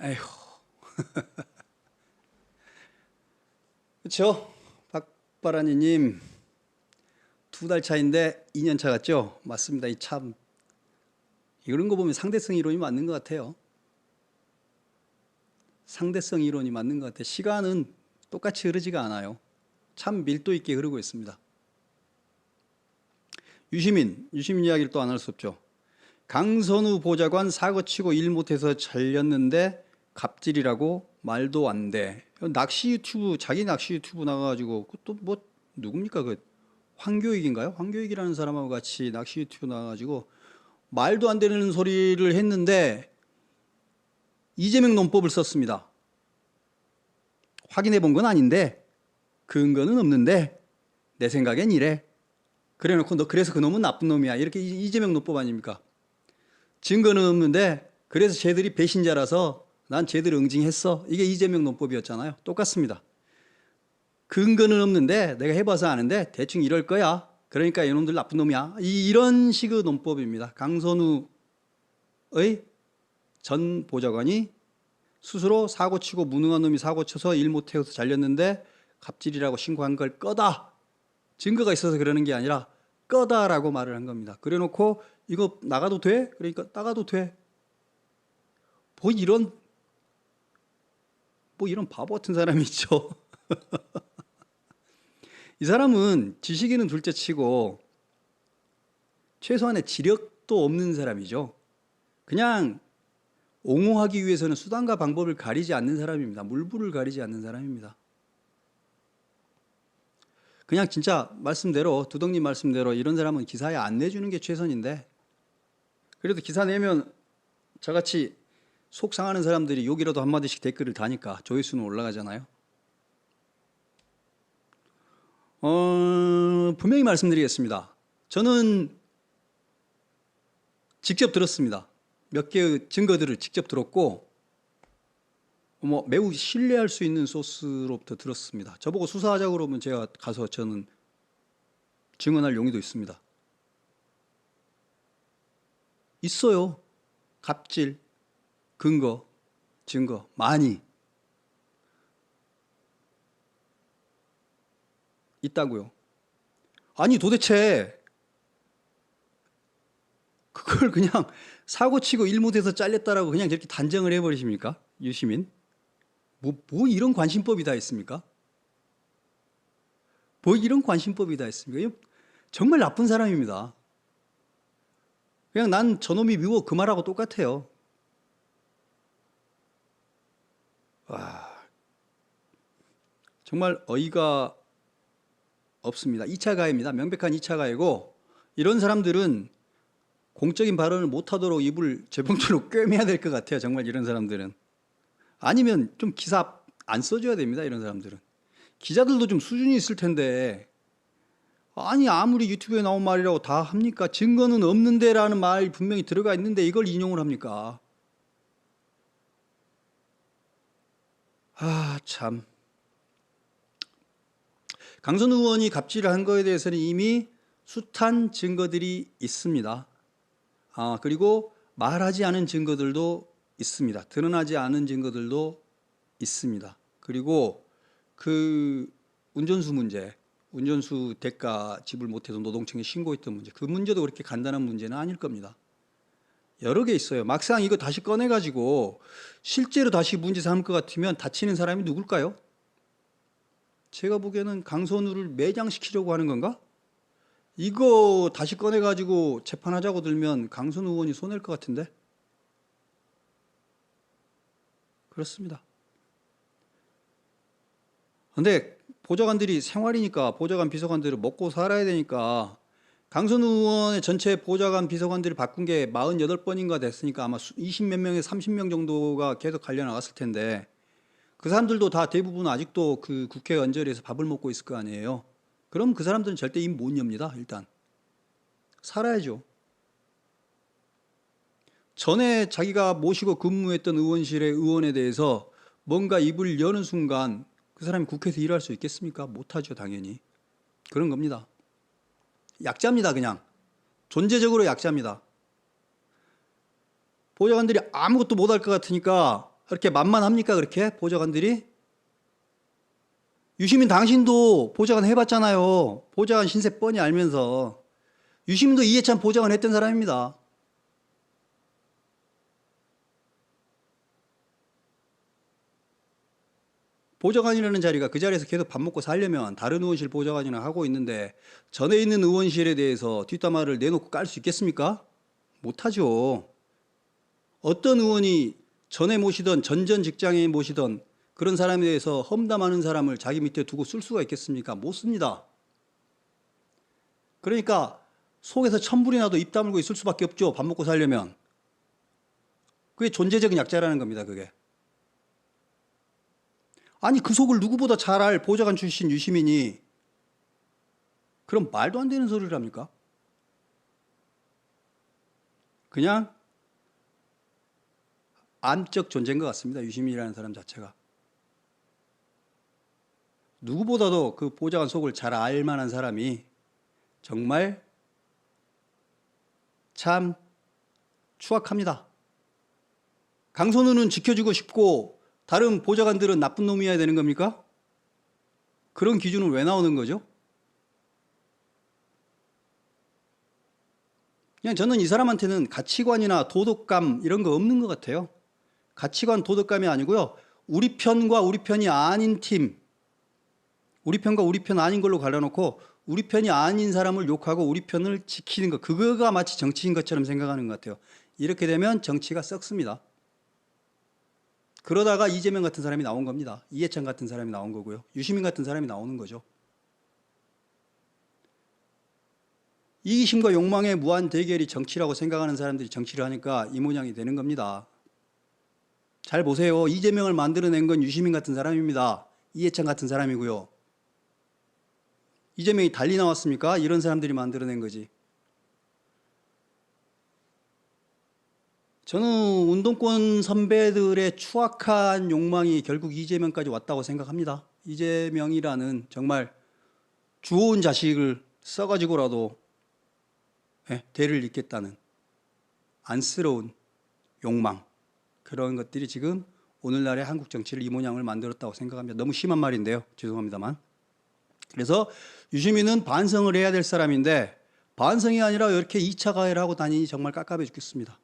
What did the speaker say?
에휴. 그렇죠? 박바라니님 두 달 차인데 2년 차 같죠? 맞습니다. 이 참 이런 거 보면 상대성 이론이 맞는 것 같아요. 상대성 이론이 맞는 것 같아요. 시간은 똑같이 흐르지가 않아요. 참 밀도 있게 흐르고 있습니다. 유시민, 유시민 이야기를 또 안 할 수 없죠. 강선우 보좌관 사고 치고 일 못해서 잘렸는데 갑질이라고 말도 안 돼. 낚시 유튜브 자기 낚시 유튜브 나가가지고 또 뭐 누굽니까 그 황교익인가요? 황교익이라는 사람하고 같이 낚시 유튜브 나가가지고 말도 안 되는 소리를 했는데 이재명 논법을 썼습니다. 확인해 본 건 아닌데 근거는 없는데 내 생각엔 이래. 그래놓고 너 그래서 그 놈은 나쁜 놈이야 이렇게 이- 이재명 논법 아닙니까? 증거는 없는데 그래서 쟤들이 배신자라서 난 쟤들 응징했어 이게 이재명 논법이었잖아요. 똑같습니다. 근거는 없는데 내가 해봐서 아는데 대충 이럴 거야. 그러니까 이놈들 나쁜 놈이야. 이, 이런 식의 논법입니다. 강선우의 전 보좌관이 스스로 사고 치고 무능한 놈이 사고 쳐서 일 못해서 잘렸는데 갑질이라고 신고한 걸 꺼다. 증거가 있어서 그러는 게 아니라 꺼다라고 말을 한 겁니다. 그래 놓고 이거 나가도 돼? 그러니까 나가도 돼. 뭐 이런 뭐 이런 바보 같은 사람이 있죠. 이 사람은 지식인은 둘째 치고 최소한의 지력도 없는 사람이죠. 그냥 옹호하기 위해서는 수단과 방법을 가리지 않는 사람입니다. 물불을 가리지 않는 사람입니다. 그냥 진짜 말씀대로 두덕님 말씀대로 이런 사람은 기사에 안 내주는 게 최선인데 그래도 기사 내면 저같이 속 상하는 사람들이 욕이라도 한마디씩 댓글을 다니까 조회수는 올라가잖아요. 어, 분명히 말씀드리겠습니다. 저는 직접 들었습니다. 몇 개의 증거들을 직접 들었고, 뭐 매우 신뢰할 수 있는 소스로부터 들었습니다. 저보고 수사하자고 그러면 제가 가서 저는 증언할 용의도 있습니다. 있어요. 갑질, 근거, 증거 많이 있다고요. 아니 도대체 그걸 그냥 사고 치고 일 못해서 잘렸다라고 그냥 이렇게 단정을 해버리십니까? 유시민? 뭐, 뭐 이런 관심법이 다 있습니까? 뭐 이런 관심법이 다 있습니까? 정말 나쁜 사람입니다. 그냥 난 저놈이 미워 그 말하고 똑같아요. 정말 어이가 없습니다. 2차 가해입니다. 명백한 2차 가해고 이런 사람들은 공적인 발언을 못하도록 입을 재봉틀로 꿰매야 될 것 같아요. 정말 이런 사람들은. 아니면 좀 기사 안 써줘야 됩니다. 이런 사람들은. 기자들도 좀 수준이 있을 텐데 아니 아무리 유튜브에 나온 말이라고 다 합니까? 증거는 없는데라는 말이 분명히 들어가 있는데 이걸 인용을 합니까? 아 참. 강선 의원이 갑질을 한 거에 대해서는 이미 숱한 증거들이 있습니다. 아, 그리고 말하지 않은 증거들도 있습니다. 드러나지 않은 증거들도 있습니다. 그리고 그 운전수 문제, 운전수 대가 지불 못해서 노동청에 신고했던 문제, 그 문제도 그렇게 간단한 문제는 아닐 겁니다. 여러 개 있어요. 막상 이거 다시 꺼내가지고 실제로 다시 문제 삼을 것 같으면 다치는 사람이 누굴까요? 제가 보기에는 강선우를 매장시키려고 하는 건가? 이거 다시 꺼내가지고 재판하자고 들면 강선우 의원이 손해일 것 같은데? 그렇습니다. 근데 보좌관들이 생활이니까 보좌관 비서관들을 먹고 살아야 되니까 강선우 의원의 전체 보좌관 비서관들을 바꾼 게 48번인가 됐으니까 아마 20 몇 명에 30명 정도가 계속 갈려 나갔을 텐데 그 사람들도 다 대부분 아직도 그 국회 언저리에서 밥을 먹고 있을 거 아니에요. 그럼 그 사람들은 절대 입 못 엽니다. 일단 살아야죠. 전에 자기가 모시고 근무했던 의원실의 의원에 대해서 뭔가 입을 여는 순간 그 사람이 국회에서 일할 수 있겠습니까? 못하죠, 당연히. 그런 겁니다. 약자입니다, 그냥. 존재적으로 약자입니다. 보좌관들이 아무것도 못할 것 같으니까 그렇게 만만합니까? 그렇게 보좌관들이? 유시민 당신도 보좌관 해봤잖아요. 보좌관 신세 뻔히 알면서. 유시민도 이해찬 보좌관 했던 사람입니다. 보좌관이라는 자리가 그 자리에서 계속 밥 먹고 살려면 다른 의원실 보좌관이나 하고 있는데 전에 있는 의원실에 대해서 뒷담화를 내놓고 깔 수 있겠습니까? 못하죠. 어떤 의원이 전에 모시던 전전 직장에 모시던 그런 사람에 대해서 험담하는 사람을 자기 밑에 두고 쓸 수가 있겠습니까? 못 씁니다. 그러니까 속에서 천불이 나도 입 다물고 있을 수밖에 없죠. 밥 먹고 살려면. 그게 존재적인 약자라는 겁니다. 그게. 아니 그 속을 누구보다 잘 알 보좌관 출신 유시민이 그럼 말도 안 되는 소리를 합니까? 그냥 암적 존재인 것 같습니다. 유시민이라는 사람 자체가. 누구보다도 그 보좌관 속을 잘 알만한 사람이 정말 참 추악합니다. 강선우는 지켜주고 싶고 다른 보좌관들은 나쁜 놈이어야 되는 겁니까? 그런 기준은 왜 나오는 거죠? 그냥 저는 이 사람한테는 가치관이나 도덕감 이런 거 없는 것 같아요. 가치관, 도덕감이 아니고요. 우리 편과 우리 편이 아닌 팀, 우리 편과 우리 편 아닌 걸로 갈라놓고 우리 편이 아닌 사람을 욕하고 우리 편을 지키는 것, 그거가 마치 정치인 것처럼 생각하는 것 같아요. 이렇게 되면 정치가 썩습니다. 그러다가 이재명 같은 사람이 나온 겁니다. 이해찬 같은 사람이 나온 거고요. 유시민 같은 사람이 나오는 거죠. 이기심과 욕망의 무한 대결이 정치라고 생각하는 사람들이 정치를 하니까 이 모양이 되는 겁니다. 잘 보세요. 이재명을 만들어낸 건 유시민 같은 사람입니다. 이해찬 같은 사람이고요. 이재명이 달리 나왔습니까? 이런 사람들이 만들어낸 거지. 저는 운동권 선배들의 추악한 욕망이 결국 이재명까지 왔다고 생각합니다. 이재명이라는 정말 주워온 자식을 써가지고라도 예, 대를 잇겠다는 안쓰러운 욕망 그런 것들이 지금 오늘날의 한국 정치를 이 모양을 만들었다고 생각합니다. 너무 심한 말인데요. 죄송합니다만. 그래서 유시민은 반성을 해야 될 사람인데 반성이 아니라 이렇게 2차 가해를 하고 다니니 정말 깝깝해 죽겠습니다.